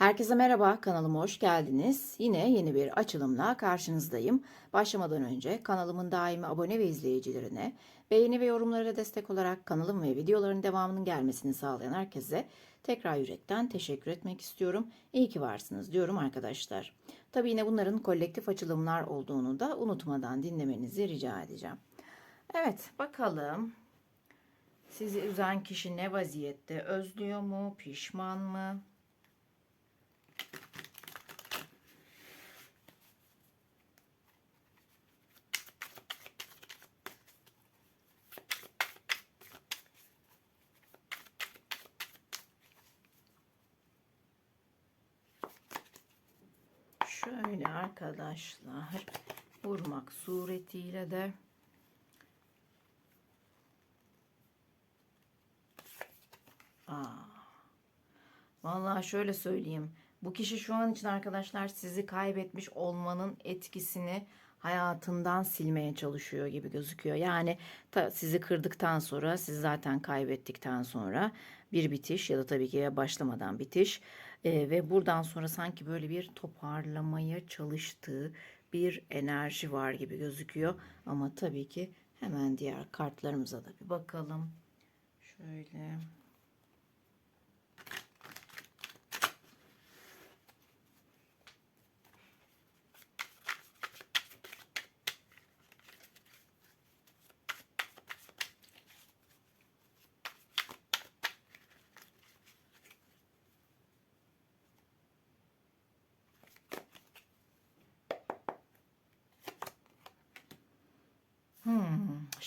Herkese merhaba, kanalıma hoş geldiniz. Yine yeni bir açılımla karşınızdayım. Başlamadan önce kanalımın daimi abone ve izleyicilerine, beğeni ve yorumlara destek olarak kanalım ve videoların devamının gelmesini sağlayan herkese tekrar yürekten teşekkür etmek istiyorum. İyi ki varsınız diyorum arkadaşlar. Tabii yine bunların kolektif açılımlar olduğunu da unutmadan dinlemenizi rica edeceğim. Evet, bakalım. Sizi üzen kişi ne vaziyette? Özlüyor mu? Pişman mı? Şöyle arkadaşlar vurmak suretiyle de Aa, vallahi şöyle söyleyeyim. Bu kişi şu an için arkadaşlar sizi kaybetmiş olmanın etkisini hayatından silmeye çalışıyor gibi gözüküyor. Yani ta, sizi kırdıktan sonra, sizi zaten kaybettikten sonra bir bitiş ya da tabii ki başlamadan bitiş Ee, ve buradan sonra sanki böyle bir toparlamaya çalıştığı bir enerji var gibi gözüküyor. Ama tabii ki hemen diğer kartlarımıza da bir bakalım. Şöyle.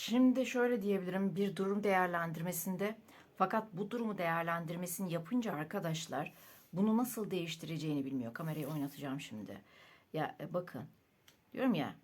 Şimdi şöyle diyebilirim bir durum değerlendirmesinde. Fakat bu durumu değerlendirmesini yapınca arkadaşlar bunu nasıl değiştireceğini bilmiyor. Kamerayı oynatacağım şimdi. Ya e, bakın. Diyorum ya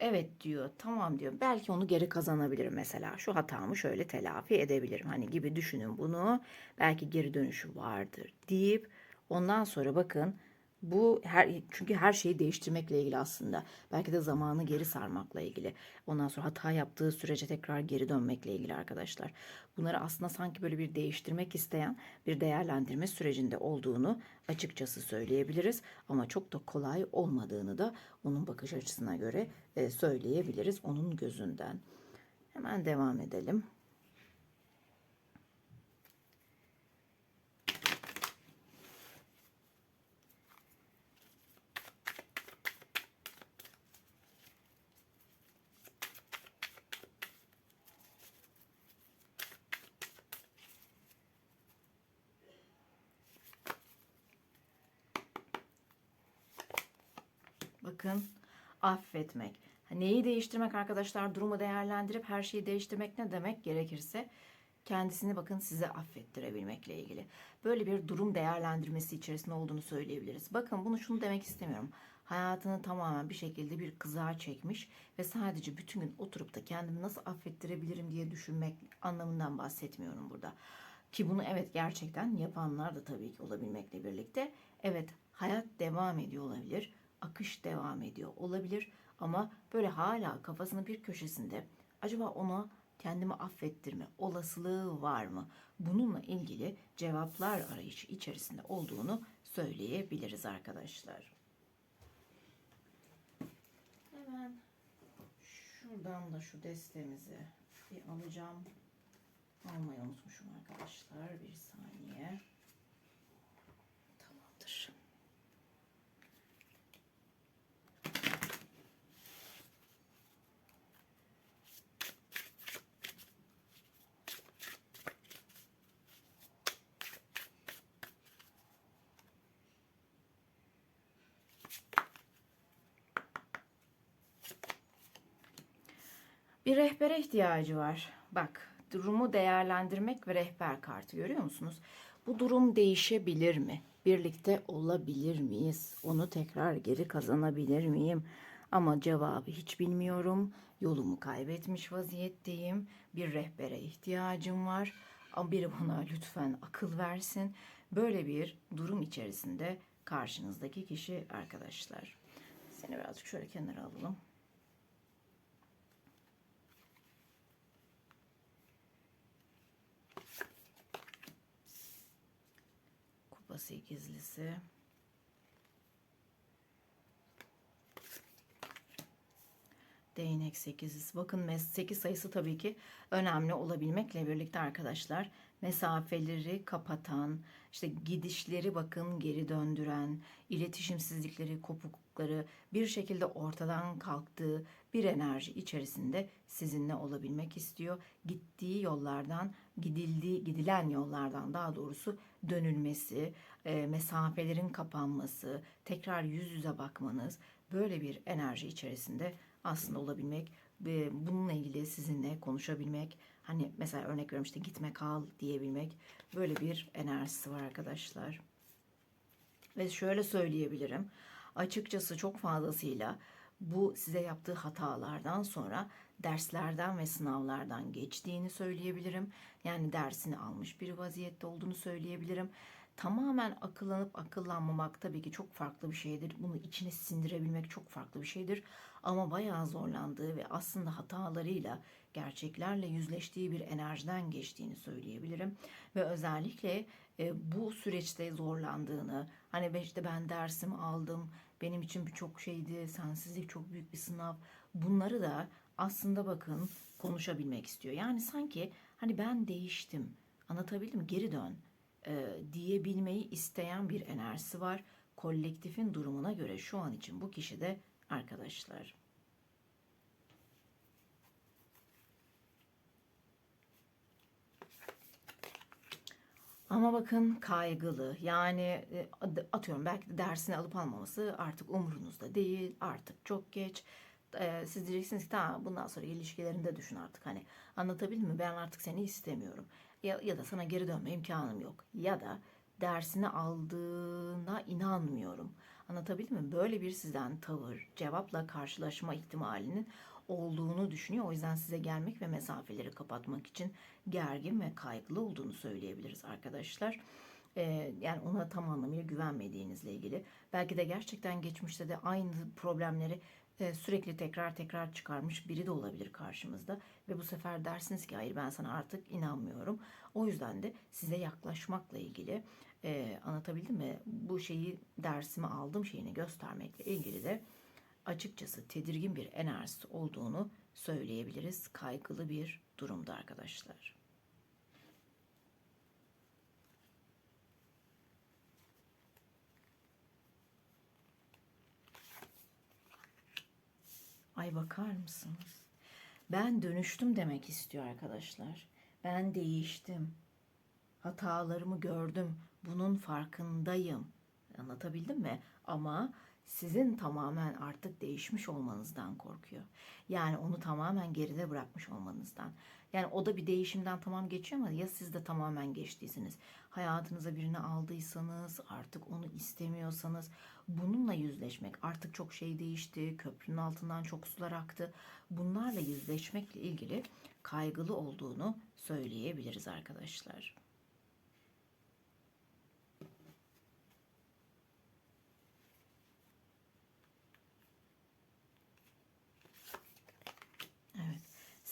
evet diyor tamam diyor. Belki onu geri kazanabilirim mesela. Şu hatamı şöyle telafi edebilirim. Hani gibi düşünün bunu. Belki geri dönüşü vardır deyip ondan sonra bakın bu her çünkü her şeyi değiştirmekle ilgili aslında. Belki de zamanı geri sarmakla ilgili. Ondan sonra hata yaptığı sürece tekrar geri dönmekle ilgili arkadaşlar. Bunları aslında sanki böyle bir değiştirmek isteyen bir değerlendirme sürecinde olduğunu açıkçası söyleyebiliriz. Ama çok da kolay olmadığını da onun bakış açısına göre e, söyleyebiliriz onun gözünden. Hemen devam edelim. Bakın affetmek. Neyi değiştirmek arkadaşlar? Durumu değerlendirip her şeyi değiştirmek ne demek gerekirse kendisini bakın size affettirebilmekle ilgili. Böyle bir durum değerlendirmesi içerisinde olduğunu söyleyebiliriz. Bakın bunu şunu demek istemiyorum. Hayatını tamamen bir şekilde bir kızığa çekmiş ve sadece bütün gün oturup da kendimi nasıl affettirebilirim diye düşünmek anlamından bahsetmiyorum burada. Ki bunu evet gerçekten yapanlar da tabii ki olabilmekle birlikte evet hayat devam ediyor olabilir akış devam ediyor olabilir ama böyle hala kafasının bir köşesinde acaba ona kendimi affettirme olasılığı var mı? Bununla ilgili cevaplar arayışı içerisinde olduğunu söyleyebiliriz arkadaşlar. Hemen şuradan da şu destemizi bir alacağım. Almayı unutmuşum arkadaşlar. Bir saniye. Bir rehbere ihtiyacı var. Bak, durumu değerlendirmek ve rehber kartı görüyor musunuz? Bu durum değişebilir mi? Birlikte olabilir miyiz? Onu tekrar geri kazanabilir miyim? Ama cevabı hiç bilmiyorum. Yolumu kaybetmiş vaziyetteyim. Bir rehbere ihtiyacım var. Ama biri bana lütfen akıl versin. Böyle bir durum içerisinde karşınızdaki kişi arkadaşlar. Seni birazcık şöyle kenara alalım. Kupa sekizlisi. Değnek sekizlisi. Bakın 8 sayısı tabii ki önemli olabilmekle birlikte arkadaşlar mesafeleri kapatan, işte gidişleri bakın geri döndüren, iletişimsizlikleri, kopuklukları bir şekilde ortadan kalktığı bir enerji içerisinde sizinle olabilmek istiyor. Gittiği yollardan, gidildiği, gidilen yollardan daha doğrusu dönülmesi, e, mesafelerin kapanması, tekrar yüz yüze bakmanız böyle bir enerji içerisinde aslında olabilmek ve bununla ilgili sizinle konuşabilmek hani mesela örnek veriyorum işte gitme kal diyebilmek böyle bir enerjisi var arkadaşlar. Ve şöyle söyleyebilirim. Açıkçası çok fazlasıyla bu size yaptığı hatalardan sonra derslerden ve sınavlardan geçtiğini söyleyebilirim. Yani dersini almış bir vaziyette olduğunu söyleyebilirim. Tamamen akıllanıp akıllanmamak tabii ki çok farklı bir şeydir. Bunu içine sindirebilmek çok farklı bir şeydir. Ama bayağı zorlandığı ve aslında hatalarıyla, gerçeklerle yüzleştiği bir enerjiden geçtiğini söyleyebilirim. Ve özellikle e, bu süreçte zorlandığını, hani işte ben dersimi aldım, benim için birçok şeydi, sensizlik çok büyük bir sınav. Bunları da aslında bakın konuşabilmek istiyor. Yani sanki hani ben değiştim, anlatabildim? Geri dön e, diyebilmeyi isteyen bir enerjisi var. Kolektifin durumuna göre şu an için bu kişi de arkadaşlar. Ama bakın kaygılı. Yani e, atıyorum belki de dersini alıp almaması artık umurunuzda değil. Artık çok geç. E, siz diyeceksiniz ki tamam bundan sonra ilişkilerinde düşün artık. Hani anlatabildim mi? Ben artık seni istemiyorum. Ya, ya da sana geri dönme imkanım yok. Ya da dersini aldığına inanmıyorum. Anlatabildim mi? Böyle bir sizden tavır cevapla karşılaşma ihtimalinin olduğunu düşünüyor. O yüzden size gelmek ve mesafeleri kapatmak için gergin ve kaygılı olduğunu söyleyebiliriz arkadaşlar. Ee, yani ona tam anlamıyla güvenmediğinizle ilgili. Belki de gerçekten geçmişte de aynı problemleri e, sürekli tekrar tekrar çıkarmış biri de olabilir karşımızda. Ve bu sefer dersiniz ki hayır ben sana artık inanmıyorum. O yüzden de size yaklaşmakla ilgili e, anlatabildim mi? Bu şeyi dersimi aldım şeyini göstermekle ilgili de açıkçası tedirgin bir enerjisi olduğunu söyleyebiliriz. Kaygılı bir durumda arkadaşlar. Ay bakar mısınız? Ben dönüştüm demek istiyor arkadaşlar. Ben değiştim. Hatalarımı gördüm. Bunun farkındayım. Anlatabildim mi? Ama sizin tamamen artık değişmiş olmanızdan korkuyor. Yani onu tamamen geride bırakmış olmanızdan. Yani o da bir değişimden tamam geçiyor ama ya siz de tamamen geçtiyseniz, hayatınıza birini aldıysanız, artık onu istemiyorsanız bununla yüzleşmek, artık çok şey değişti, köprünün altından çok sular aktı. Bunlarla yüzleşmekle ilgili kaygılı olduğunu söyleyebiliriz arkadaşlar. Evet.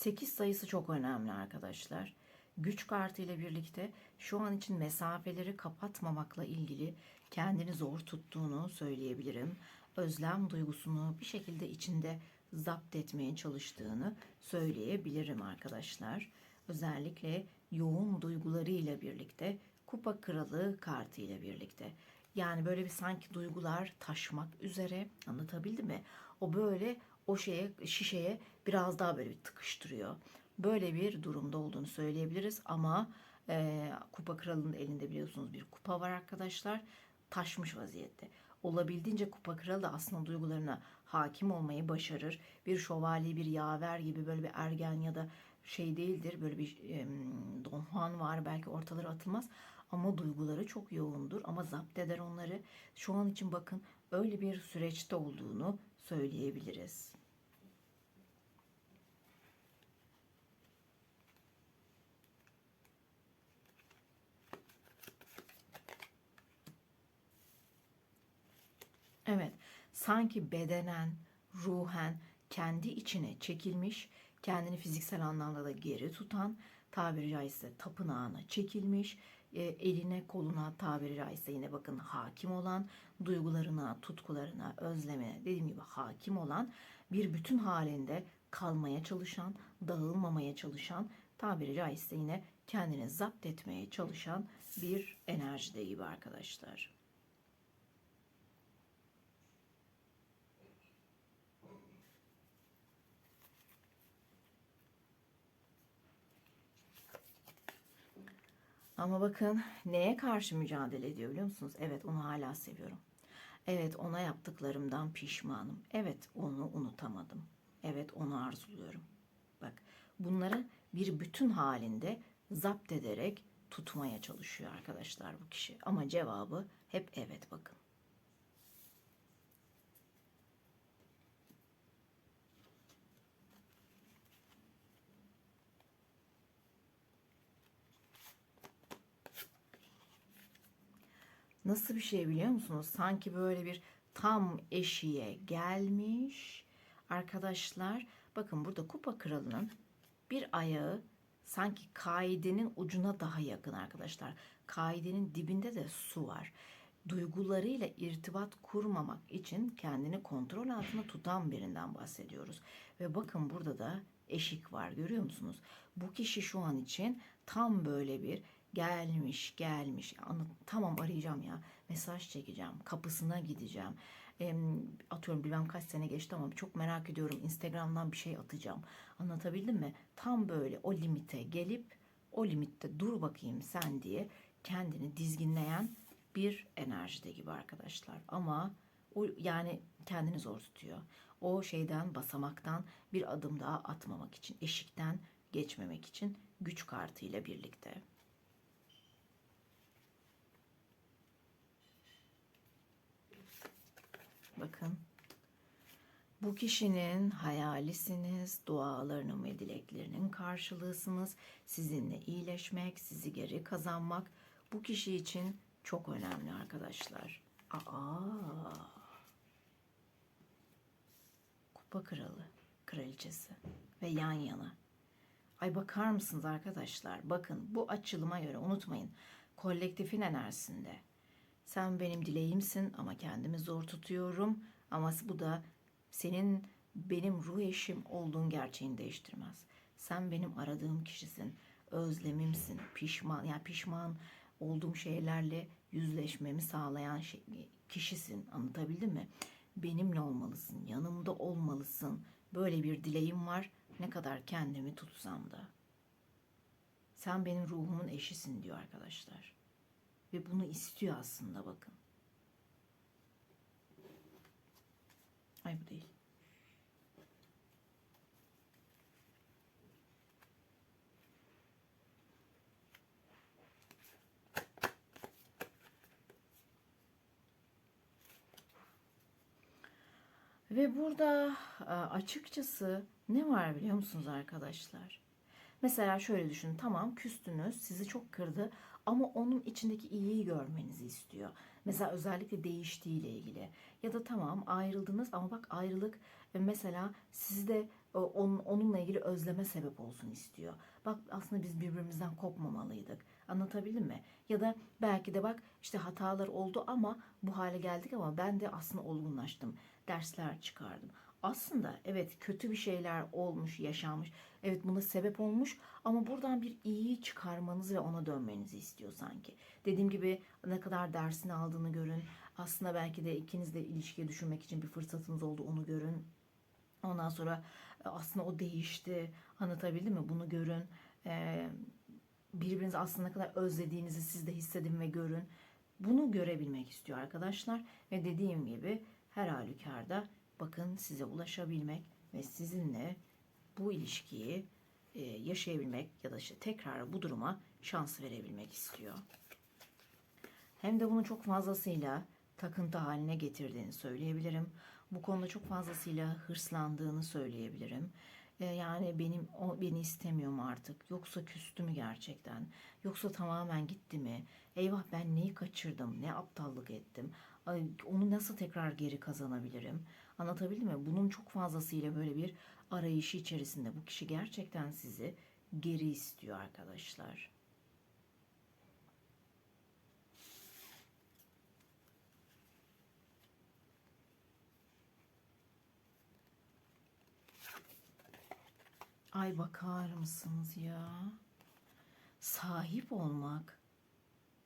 8 sayısı çok önemli arkadaşlar. Güç kartı ile birlikte şu an için mesafeleri kapatmamakla ilgili kendini zor tuttuğunu söyleyebilirim. Özlem duygusunu bir şekilde içinde zapt etmeye çalıştığını söyleyebilirim arkadaşlar. Özellikle yoğun duygularıyla birlikte kupa kralı kartı ile birlikte. Yani böyle bir sanki duygular taşmak üzere anlatabildim mi? O böyle o şeye şişeye biraz daha böyle bir tıkıştırıyor. Böyle bir durumda olduğunu söyleyebiliriz ama e, kupa kralının elinde biliyorsunuz bir kupa var arkadaşlar. Taşmış vaziyette. Olabildiğince kupa kralı da aslında duygularına hakim olmayı başarır. Bir şövalye, bir yaver gibi böyle bir ergen ya da şey değildir. Böyle bir e, Don Juan var belki ortaları atılmaz. Ama duyguları çok yoğundur ama zapt eder onları. Şu an için bakın öyle bir süreçte olduğunu söyleyebiliriz. Evet, sanki bedenen, ruhen kendi içine çekilmiş, kendini fiziksel anlamda da geri tutan, tabiri caizse tapınağına çekilmiş, e, eline koluna tabiri caizse yine bakın hakim olan duygularına, tutkularına, özlemine dediğim gibi hakim olan bir bütün halinde kalmaya çalışan, dağılmamaya çalışan tabiri caizse yine kendini zapt etmeye çalışan bir enerjide gibi arkadaşlar. Ama bakın neye karşı mücadele ediyor biliyor musunuz? Evet onu hala seviyorum. Evet ona yaptıklarımdan pişmanım. Evet onu unutamadım. Evet onu arzuluyorum. Bak bunları bir bütün halinde zapt ederek tutmaya çalışıyor arkadaşlar bu kişi. Ama cevabı hep evet bakın. Nasıl bir şey biliyor musunuz? Sanki böyle bir tam eşiğe gelmiş. Arkadaşlar bakın burada kupa kralının bir ayağı sanki kaidenin ucuna daha yakın arkadaşlar. Kaidenin dibinde de su var. Duygularıyla irtibat kurmamak için kendini kontrol altında tutan birinden bahsediyoruz. Ve bakın burada da eşik var görüyor musunuz? Bu kişi şu an için tam böyle bir gelmiş gelmiş. Anı, tamam arayacağım ya. Mesaj çekeceğim kapısına gideceğim. E, atıyorum bilmem kaç sene geçti ama çok merak ediyorum. İnstagramdan bir şey atacağım. Anlatabildim mi? Tam böyle o limite gelip o limitte dur bakayım sen diye kendini dizginleyen bir enerjide gibi arkadaşlar. Ama o yani kendini zor tutuyor. O şeyden basamaktan bir adım daha atmamak için eşikten geçmemek için güç kartıyla birlikte. Bakın. Bu kişinin hayalisiniz, dualarının ve dileklerinin karşılığısınız. Sizinle iyileşmek, sizi geri kazanmak bu kişi için çok önemli arkadaşlar. Aa. Kupa kralı, kraliçesi ve yan yana. Ay bakar mısınız arkadaşlar? Bakın bu açılıma göre unutmayın. Kolektifin enerjisinde sen benim dileğimsin ama kendimi zor tutuyorum. Ama bu da senin benim ruh eşim olduğun gerçeğini değiştirmez. Sen benim aradığım kişisin. Özlemimsin. Pişman yani pişman olduğum şeylerle yüzleşmemi sağlayan şey, kişisin. Anlatabildim mi? Benimle olmalısın. Yanımda olmalısın. Böyle bir dileğim var. Ne kadar kendimi tutsam da. Sen benim ruhumun eşisin diyor arkadaşlar. Ve bunu istiyor aslında bakın. Ay bu değil. Ve burada açıkçası ne var biliyor musunuz arkadaşlar? Mesela şöyle düşünün. Tamam küstünüz, sizi çok kırdı ama onun içindeki iyiyi görmenizi istiyor. Mesela özellikle değiştiğiyle ilgili. Ya da tamam ayrıldınız ama bak ayrılık e, mesela sizi de e, onunla ilgili özleme sebep olsun istiyor. Bak aslında biz birbirimizden kopmamalıydık. Anlatabildim mi? Ya da belki de bak işte hatalar oldu ama bu hale geldik ama ben de aslında olgunlaştım. Dersler çıkardım aslında evet kötü bir şeyler olmuş, yaşanmış. Evet buna sebep olmuş ama buradan bir iyiyi çıkarmanızı ve ona dönmenizi istiyor sanki. Dediğim gibi ne kadar dersini aldığını görün. Aslında belki de ikiniz de ilişkiye düşünmek için bir fırsatınız oldu onu görün. Ondan sonra e, aslında o değişti. Anlatabildim mi? Bunu görün. Ee, birbirinizi aslında ne kadar özlediğinizi siz de hissedin ve görün. Bunu görebilmek istiyor arkadaşlar. Ve dediğim gibi her halükarda bakın size ulaşabilmek ve sizinle bu ilişkiyi e, yaşayabilmek ya da işte tekrar bu duruma şans verebilmek istiyor. Hem de bunu çok fazlasıyla takıntı haline getirdiğini söyleyebilirim. Bu konuda çok fazlasıyla hırslandığını söyleyebilirim. E, yani benim o beni istemiyor mu artık? Yoksa küstü mü gerçekten? Yoksa tamamen gitti mi? Eyvah ben neyi kaçırdım? Ne aptallık ettim? Onu nasıl tekrar geri kazanabilirim? Anlatabildim mi? Bunun çok fazlasıyla böyle bir arayışı içerisinde. Bu kişi gerçekten sizi geri istiyor arkadaşlar. Ay bakar mısınız ya? Sahip olmak.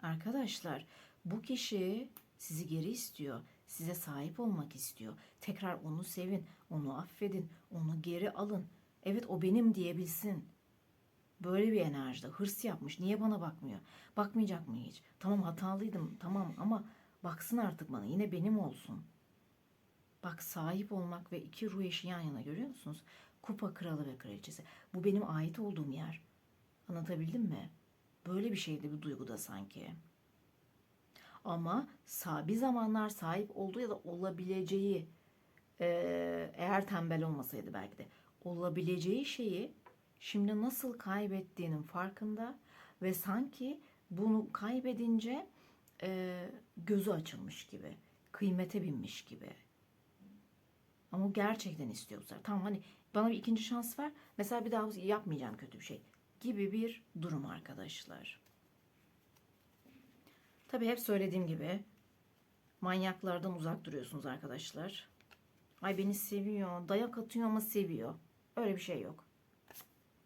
Arkadaşlar bu kişi sizi geri istiyor. Size sahip olmak istiyor. Tekrar onu sevin, onu affedin, onu geri alın. Evet o benim diyebilsin. Böyle bir enerjide hırs yapmış. Niye bana bakmıyor? Bakmayacak mı hiç? Tamam hatalıydım tamam ama baksın artık bana. Yine benim olsun. Bak sahip olmak ve iki ruh eşi yan yana görüyor musunuz? Kupa kralı ve kraliçesi. Bu benim ait olduğum yer. Anlatabildim mi? Böyle bir şeydi bu duyguda sanki. Ama bir zamanlar sahip olduğu ya da olabileceği eğer tembel olmasaydı belki de olabileceği şeyi şimdi nasıl kaybettiğinin farkında ve sanki bunu kaybedince eee, gözü açılmış gibi, kıymete binmiş gibi. Ama gerçekten istiyor bu sefer. Tamam hani bana bir ikinci şans ver. Mesela bir daha yapmayacağım kötü bir şey gibi bir durum arkadaşlar. Tabii hep söylediğim gibi manyaklardan uzak duruyorsunuz arkadaşlar. Ay beni seviyor, dayak atıyor ama seviyor. Öyle bir şey yok.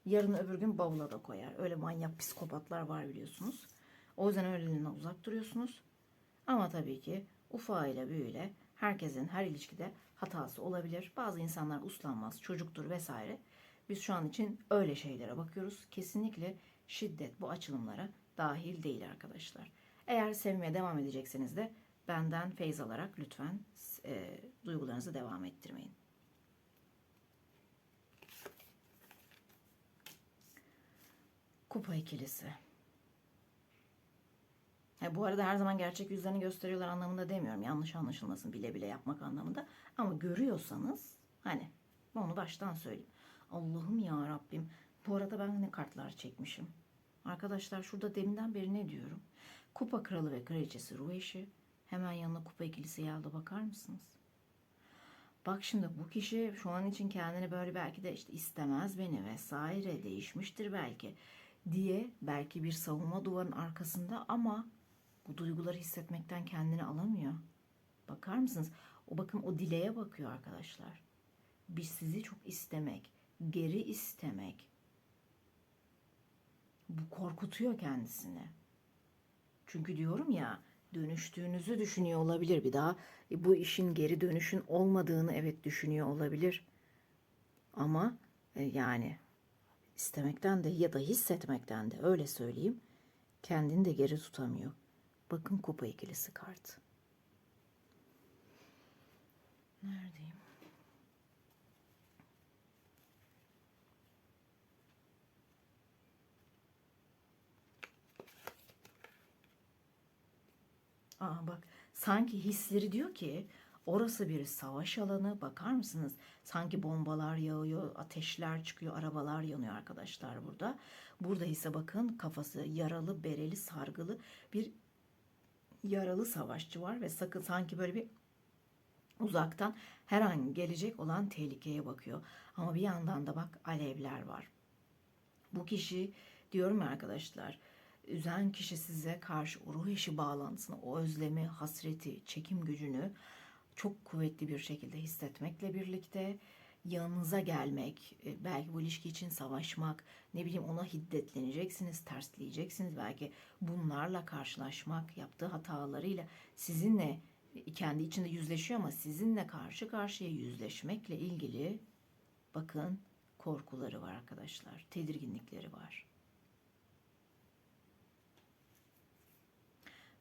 Yarın öbür gün bavula da koyar. Öyle manyak psikopatlar var biliyorsunuz. O yüzden öyleliğinden uzak duruyorsunuz. Ama tabii ki ufağıyla büyüyle herkesin her ilişkide hatası olabilir. Bazı insanlar uslanmaz, çocuktur vesaire. Biz şu an için öyle şeylere bakıyoruz. Kesinlikle şiddet bu açılımlara dahil değil arkadaşlar. Eğer sevmeye devam edecekseniz de benden feyz alarak lütfen e, duygularınızı devam ettirmeyin. Kupa ikilisi. Ha, bu arada her zaman gerçek yüzlerini gösteriyorlar anlamında demiyorum. Yanlış anlaşılmasın bile bile yapmak anlamında. Ama görüyorsanız hani onu baştan söyleyeyim. Allah'ım ya Rabbim. Bu arada ben ne kartlar çekmişim. Arkadaşlar şurada deminden beri ne diyorum? Kupa kralı ve kraliçesi ruh eşi. Hemen yanına kupa ikilisi geldi bakar mısınız? Bak şimdi bu kişi şu an için kendini böyle belki de işte istemez beni vesaire değişmiştir belki diye belki bir savunma duvarın arkasında ama bu duyguları hissetmekten kendini alamıyor. Bakar mısınız? O bakın o dileğe bakıyor arkadaşlar. Biz sizi çok istemek, geri istemek. Bu korkutuyor kendisini. Çünkü diyorum ya dönüştüğünüzü düşünüyor olabilir bir daha. E, bu işin geri dönüşün olmadığını evet düşünüyor olabilir. Ama e, yani istemekten de ya da hissetmekten de öyle söyleyeyim kendini de geri tutamıyor. Bakın kupa ikilisi kart. Neredeyim? Aa bak sanki hisleri diyor ki orası bir savaş alanı bakar mısınız? Sanki bombalar yağıyor, ateşler çıkıyor, arabalar yanıyor arkadaşlar burada. Burada ise bakın kafası yaralı, bereli, sargılı bir yaralı savaşçı var ve sakın sanki böyle bir uzaktan her an gelecek olan tehlikeye bakıyor. Ama bir yandan da bak alevler var. Bu kişi diyorum arkadaşlar üzen kişi size karşı o ruh eşi bağlantısını, o özlemi, hasreti, çekim gücünü çok kuvvetli bir şekilde hissetmekle birlikte yanınıza gelmek, e, belki bu ilişki için savaşmak, ne bileyim ona hiddetleneceksiniz, tersleyeceksiniz. Belki bunlarla karşılaşmak, yaptığı hatalarıyla sizinle kendi içinde yüzleşiyor ama sizinle karşı karşıya yüzleşmekle ilgili bakın korkuları var arkadaşlar, tedirginlikleri var.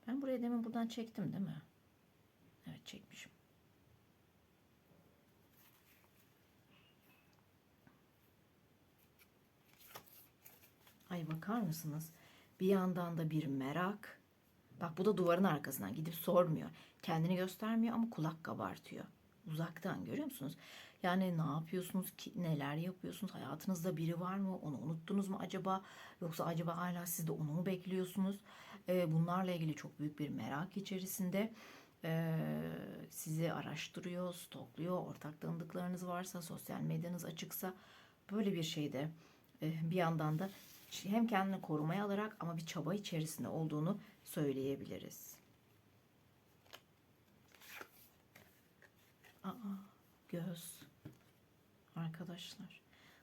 Ben buraya demin buradan çektim değil mi? Evet çekmişim. Ay bakar mısınız? Bir yandan da bir merak. Bak bu da duvarın arkasından gidip sormuyor. Kendini göstermiyor ama kulak kabartıyor. Uzaktan görüyor musunuz? Yani ne yapıyorsunuz ki neler yapıyorsunuz? Hayatınızda biri var mı? Onu unuttunuz mu acaba? Yoksa acaba hala siz de onu mu bekliyorsunuz? Ee, bunlarla ilgili çok büyük bir merak içerisinde. Ee, sizi araştırıyor, stokluyor. Ortak tanıdıklarınız varsa, sosyal medyanız açıksa böyle bir şeyde e, bir yandan da hem kendini korumaya alarak ama bir çaba içerisinde olduğunu söyleyebiliriz. Aa, göz. Arkadaşlar.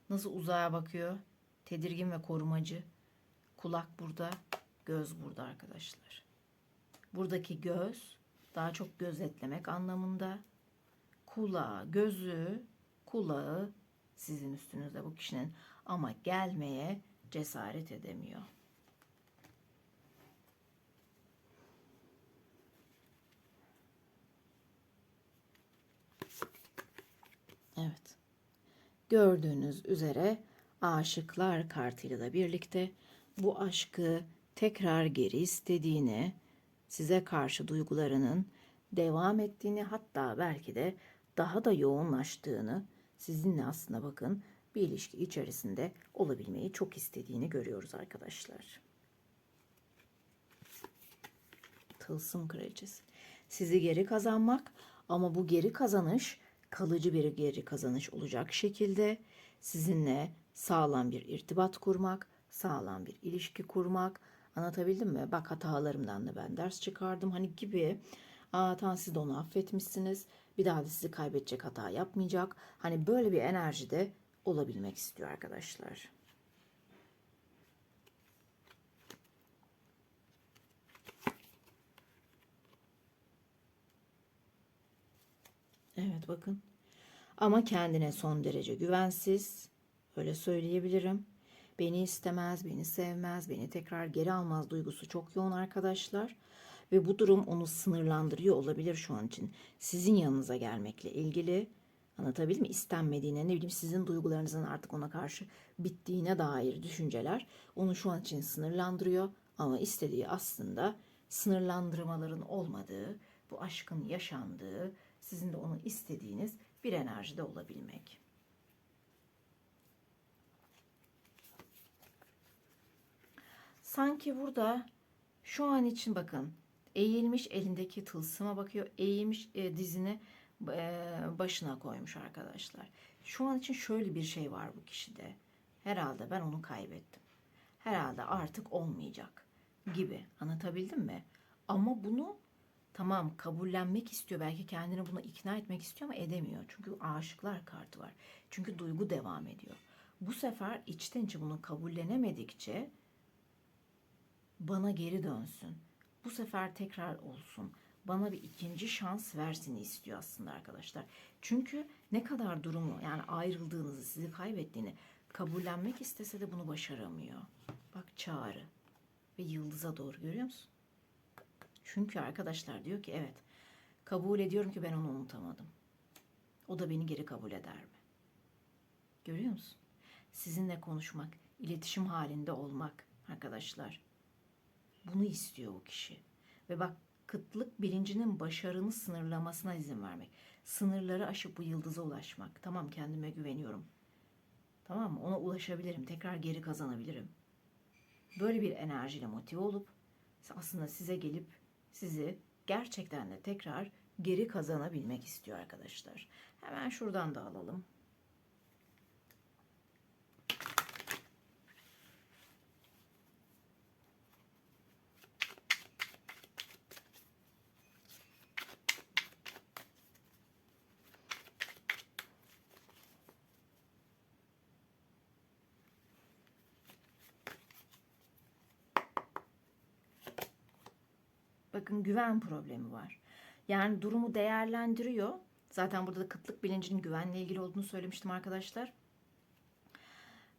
Nasıl uzaya bakıyor? Tedirgin ve korumacı. Kulak burada, göz burada arkadaşlar. Buradaki göz daha çok gözetlemek anlamında. Kulağı, gözü, kulağı sizin üstünüzde bu kişinin ama gelmeye cesaret edemiyor. Evet. Gördüğünüz üzere aşıklar kartıyla birlikte bu aşkı tekrar geri istediğini, size karşı duygularının devam ettiğini hatta belki de daha da yoğunlaştığını sizinle aslında bakın bir ilişki içerisinde olabilmeyi çok istediğini görüyoruz arkadaşlar. Tılsım kraliçesi. Sizi geri kazanmak ama bu geri kazanış kalıcı bir geri kazanış olacak şekilde sizinle sağlam bir irtibat kurmak, sağlam bir ilişki kurmak. Anlatabildim mi? Bak hatalarımdan da ben ders çıkardım hani gibi. Aa, tamam siz de onu affetmişsiniz. Bir daha da sizi kaybedecek hata yapmayacak. Hani böyle bir enerjide olabilmek istiyor arkadaşlar. Evet bakın. Ama kendine son derece güvensiz. Öyle söyleyebilirim. Beni istemez, beni sevmez, beni tekrar geri almaz duygusu çok yoğun arkadaşlar. Ve bu durum onu sınırlandırıyor olabilir şu an için. Sizin yanınıza gelmekle ilgili anlatabildim mi? İstenmediğine ne bileyim sizin duygularınızın artık ona karşı bittiğine dair düşünceler onu şu an için sınırlandırıyor. Ama istediği aslında sınırlandırmaların olmadığı, bu aşkın yaşandığı, sizin de onu istediğiniz bir enerjide olabilmek. Sanki burada şu an için bakın eğilmiş elindeki tılsıma bakıyor. Eğilmiş e, dizini e, başına koymuş arkadaşlar. Şu an için şöyle bir şey var bu kişide. Herhalde ben onu kaybettim. Herhalde artık olmayacak gibi. Anlatabildim mi? Ama bunu tamam kabullenmek istiyor. Belki kendini buna ikna etmek istiyor ama edemiyor. Çünkü aşıklar kartı var. Çünkü duygu devam ediyor. Bu sefer içten içe bunu kabullenemedikçe bana geri dönsün. Bu sefer tekrar olsun. Bana bir ikinci şans versin istiyor aslında arkadaşlar. Çünkü ne kadar durumu yani ayrıldığınızı, sizi kaybettiğini kabullenmek istese de bunu başaramıyor. Bak çağrı ve yıldıza doğru görüyor musun? Çünkü arkadaşlar diyor ki evet kabul ediyorum ki ben onu unutamadım. O da beni geri kabul eder mi? Görüyor musun? Sizinle konuşmak, iletişim halinde olmak arkadaşlar. Bunu istiyor o kişi. Ve bak kıtlık bilincinin başarını sınırlamasına izin vermek. Sınırları aşıp bu yıldıza ulaşmak. Tamam kendime güveniyorum. Tamam mı? Ona ulaşabilirim. Tekrar geri kazanabilirim. Böyle bir enerjiyle motive olup aslında size gelip sizi gerçekten de tekrar geri kazanabilmek istiyor arkadaşlar. Hemen şuradan da alalım. Bakın güven problemi var. Yani durumu değerlendiriyor. Zaten burada da kıtlık bilincinin güvenle ilgili olduğunu söylemiştim arkadaşlar.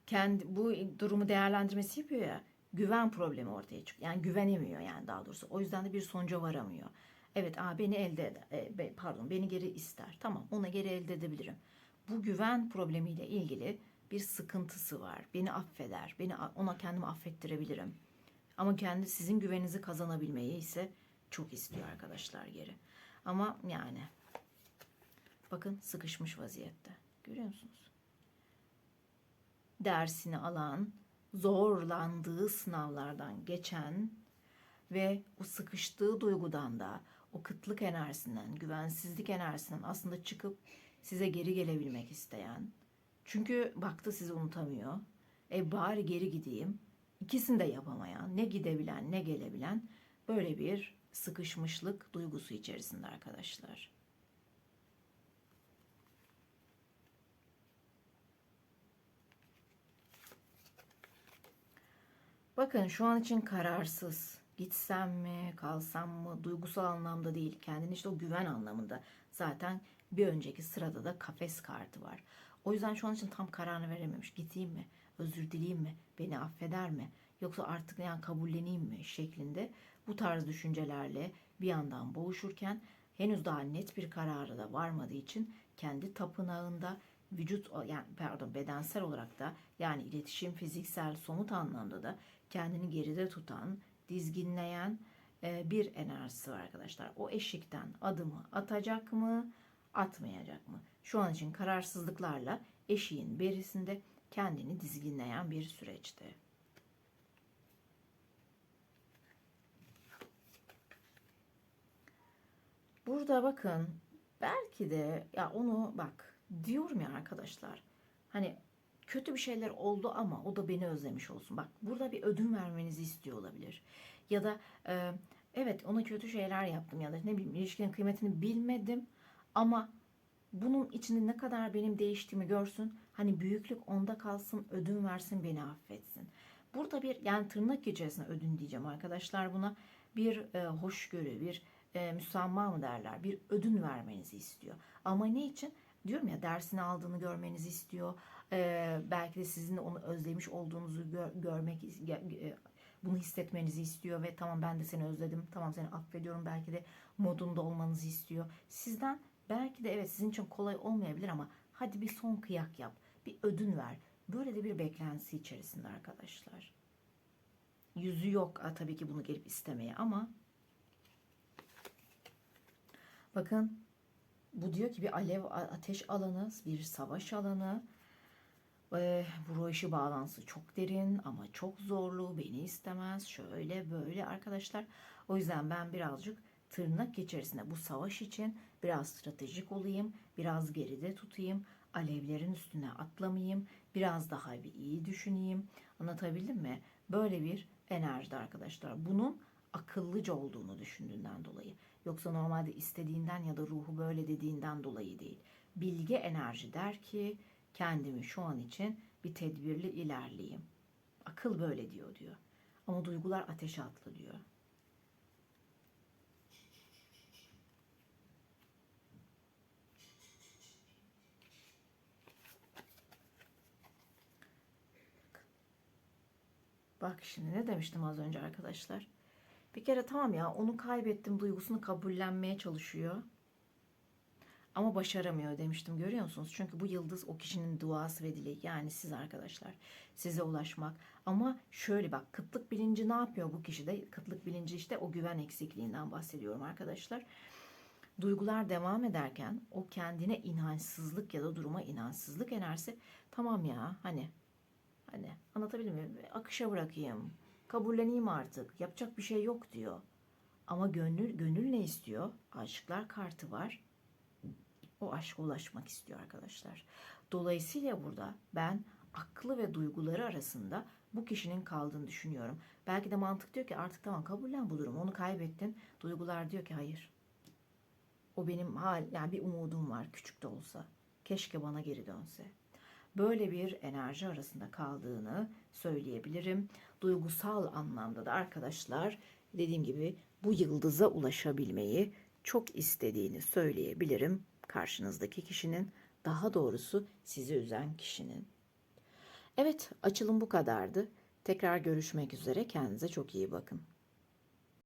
Kendi bu durumu değerlendirmesi yapıyor ya. Güven problemi ortaya çıkıyor. Yani güvenemiyor yani daha doğrusu. O yüzden de bir sonuca varamıyor. Evet, aa beni elde. E, pardon, beni geri ister. Tamam, ona geri elde edebilirim. Bu güven problemiyle ilgili bir sıkıntısı var. Beni affeder. Beni ona kendimi affettirebilirim. Ama kendi sizin güveninizi kazanabilmeyi ise çok istiyor arkadaşlar geri. Ama yani bakın sıkışmış vaziyette. Görüyor musunuz? Dersini alan, zorlandığı sınavlardan geçen ve o sıkıştığı duygudan da o kıtlık enerjisinden, güvensizlik enerjisinden aslında çıkıp size geri gelebilmek isteyen. Çünkü baktı sizi unutamıyor. E bari geri gideyim. İkisini de yapamayan, ne gidebilen ne gelebilen böyle bir sıkışmışlık duygusu içerisinde arkadaşlar. Bakın şu an için kararsız. Gitsem mi, kalsam mı? Duygusal anlamda değil. Kendini işte o güven anlamında. Zaten bir önceki sırada da kafes kartı var. O yüzden şu an için tam kararını verememiş. Gideyim mi? Özür dileyim mi? Beni affeder mi? Yoksa artık yani kabulleneyim mi? Şeklinde bu tarz düşüncelerle bir yandan boğuşurken henüz daha net bir karara da varmadığı için kendi tapınağında vücut yani pardon bedensel olarak da yani iletişim fiziksel somut anlamda da kendini geride tutan, dizginleyen e, bir enerjisi var arkadaşlar. O eşikten adımı atacak mı, atmayacak mı? Şu an için kararsızlıklarla eşiğin berisinde kendini dizginleyen bir süreçte. Burada bakın belki de ya onu bak diyorum ya arkadaşlar. Hani kötü bir şeyler oldu ama o da beni özlemiş olsun. Bak burada bir ödün vermenizi istiyor olabilir. Ya da e, evet ona kötü şeyler yaptım ya da ne bileyim ilişkinin kıymetini bilmedim ama bunun içinde ne kadar benim değiştiğimi görsün. Hani büyüklük onda kalsın, ödün versin, beni affetsin. Burada bir yani tırnak içerisinde ödün diyeceğim arkadaşlar buna. Bir e, hoşgörü, bir e, müsamma mı derler, bir ödün vermenizi istiyor. Ama ne için? Diyorum ya dersini aldığını görmenizi istiyor. E, belki de sizin onu özlemiş olduğunuzu gör, görmek, e, bunu hissetmenizi istiyor ve tamam ben de seni özledim, tamam seni affediyorum belki de modunda olmanızı istiyor. Sizden belki de evet sizin için kolay olmayabilir ama hadi bir son kıyak yap, bir ödün ver. Böyle de bir beklentisi içerisinde arkadaşlar. Yüzü yok tabii ki bunu gelip istemeye ama bakın bu diyor ki bir alev ateş alanı, bir savaş alanı. Ee, bu işi bağlantısı çok derin ama çok zorlu. Beni istemez. Şöyle böyle arkadaşlar. O yüzden ben birazcık tırnak içerisinde bu savaş için biraz stratejik olayım. Biraz geride tutayım. Alevlerin üstüne atlamayayım. Biraz daha bir iyi düşüneyim. Anlatabildim mi? Böyle bir enerjide arkadaşlar. Bunun akıllıca olduğunu düşündüğünden dolayı. Yoksa normalde istediğinden ya da ruhu böyle dediğinden dolayı değil. Bilge enerji der ki kendimi şu an için bir tedbirli ilerleyeyim. Akıl böyle diyor diyor. Ama duygular ateşe atlı diyor. Bak şimdi ne demiştim az önce arkadaşlar. Bir kere tamam ya onu kaybettim duygusunu kabullenmeye çalışıyor. Ama başaramıyor demiştim görüyor musunuz? Çünkü bu yıldız o kişinin duası ve dileği. Yani siz arkadaşlar size ulaşmak. Ama şöyle bak kıtlık bilinci ne yapıyor bu kişide? Kıtlık bilinci işte o güven eksikliğinden bahsediyorum arkadaşlar. Duygular devam ederken o kendine inançsızlık ya da duruma inançsızlık enerjisi tamam ya hani hani anlatabilir miyim? Akışa bırakayım. Kabulleneyim artık. Yapacak bir şey yok diyor. Ama gönül gönül ne istiyor? Aşıklar kartı var o aşka ulaşmak istiyor arkadaşlar. Dolayısıyla burada ben aklı ve duyguları arasında bu kişinin kaldığını düşünüyorum. Belki de mantık diyor ki artık tamam kabullen bu durumu onu kaybettin. Duygular diyor ki hayır. O benim hal yani bir umudum var küçük de olsa. Keşke bana geri dönse. Böyle bir enerji arasında kaldığını söyleyebilirim. Duygusal anlamda da arkadaşlar dediğim gibi bu yıldıza ulaşabilmeyi çok istediğini söyleyebilirim karşınızdaki kişinin, daha doğrusu sizi üzen kişinin. Evet, açılım bu kadardı. Tekrar görüşmek üzere. Kendinize çok iyi bakın.